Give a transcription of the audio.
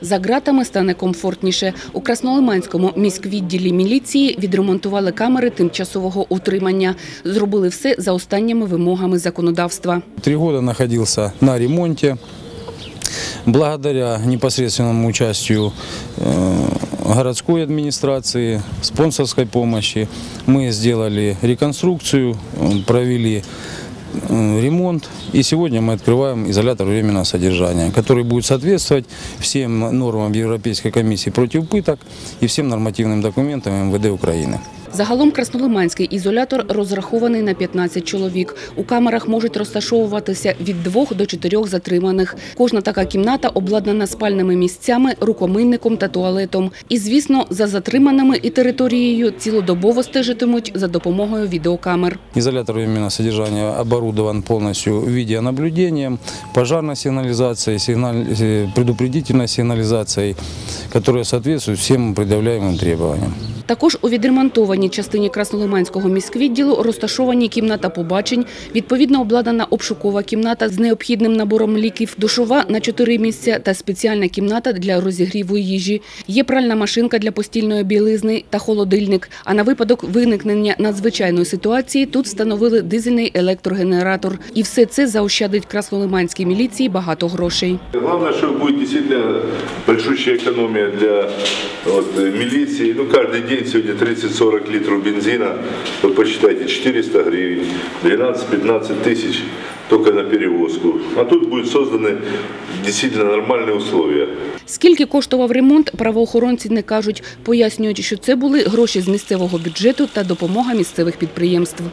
За ґратами стане комфортніше. У Краснолиманському міськвідділі міліції відремонтували камери тимчасового утримання. Зробили все за останніми вимогами законодавства. Три года находился на ремонте. Благодаря непосредственному участию э, городской администрации, спонсорской помощи, мы сделали реконструкцию, э, провели э, ремонт. И сегодня мы открываем изолятор временного содержания, который будет соответствовать всем нормам Европейской комиссии против пыток и всем нормативным документам МВД Украины. Загалом Краснолиманський ізолятор розрахований на 15 чоловік. У камерах можуть розташовуватися від двох до чотирьох затриманих. Кожна така кімната обладнана спальними місцями, рукомийником та туалетом. І, звісно, за затриманими і територією цілодобово стежитимуть за допомогою відеокамер. Изолятор временного содержания оборудован полностью видеонаблюдением, пожарной сигнализацией, сигнал- э, предупредительной сигнализацией, которая соответствует всем предъявляемым требованиям. Також у відремонтованій частині Краснолиманського міськвідділу розташовані кімната побачень, відповідно обладнана обшукова кімната з необхідним набором ліків, душова на чотири місця та спеціальна кімната для розігріву їжі. Є пральна машинка для постільної білизни та холодильник. А на випадок виникнення надзвичайної ситуації тут встановили дизельний електрогенератор. І все це заощадить Краснолиманській міліції багато грошей. Главное, что будет действительно большущая экономия для вот, э, милиции. Ну, каждый день сегодня 30-40 литров бензина. Вот посчитайте, 400 гривен, 12-15 тысяч только на перевозку. А тут будут созданы действительно нормальные условия. Скільки коштував ремонт, правоохоронці не кажуть. Пояснюють, що це були гроші з місцевого бюджету та допомога місцевих підприємств.